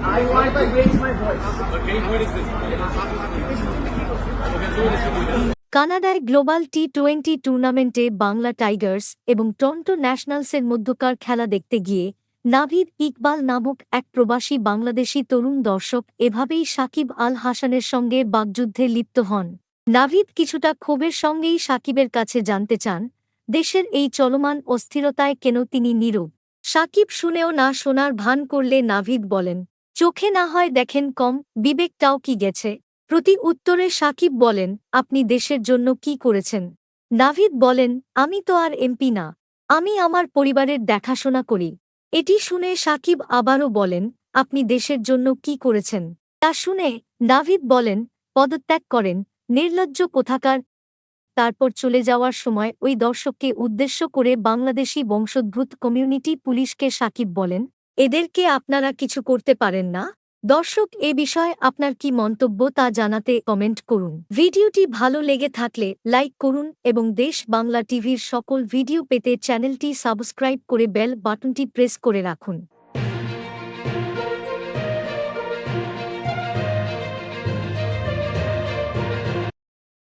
I my voice. Okay, what is this? কানাডায় global T twenty টুর্নামেন্টে Bangla Tigers এবং টন্টো ন্যাশনালসের মধ্যকার খেলা দেখতে গিয়ে নাভিদ ইকবাল নামক এক প্রবাসী বাংলাদেশি তরুণ দর্শক এভাবেই সাকিব আল হাসানের সঙ্গে বাগযুদ্ধে লিপ্ত হন নাভিদ কিছুটা ক্ষোভের সঙ্গেই সাকিবের কাছে জানতে চান দেশের এই চলমান অস্থিরতায় কেন তিনি নীরব সাকিব শুনেও না শোনার ভান করলে নাভিদ বলেন, চোখে না হয় দেখেন কম, বিবেকটাও কি গেছে? প্রতি উত্তরে সাকিব বলেন, আপনি দেশের জন্য কি করেছেন? নাভিদ বলেন, আমি তো আর এমপি না, আমি আমার পরিবারের দেখাশোনা করি। এটি শুনে সাকিব আবারও বলেন, আপনি দেশের জন্য কি করেছেন? তা শুনে নাভিদ বলেন, পদত্যাগ করেন, নির্লজ্জ কোথাকার তারপর চলে যাওয়ার সময় ওই দর্শককে উদ্দেশ্য করে বাংলাদেশি বংশোদ্ভূত কমিউনিটি পুলিশকে সাকিব বলেন, এদেরকে আপনারা কিছু করতে পারেন না। দর্শক, এ বিষয়ে আপনার কি মন্তব্য তা জানাতে কমেন্ট করুন। ভিডিওটি ভালো লেগে থাকলে লাইক করুন এবং দেশ বাংলা টিভির সকল ভিডিও পেতে চ্যানেলটি সাবস্ক্রাইব করে বেল বাটনটি প্রেস করে রাখুন।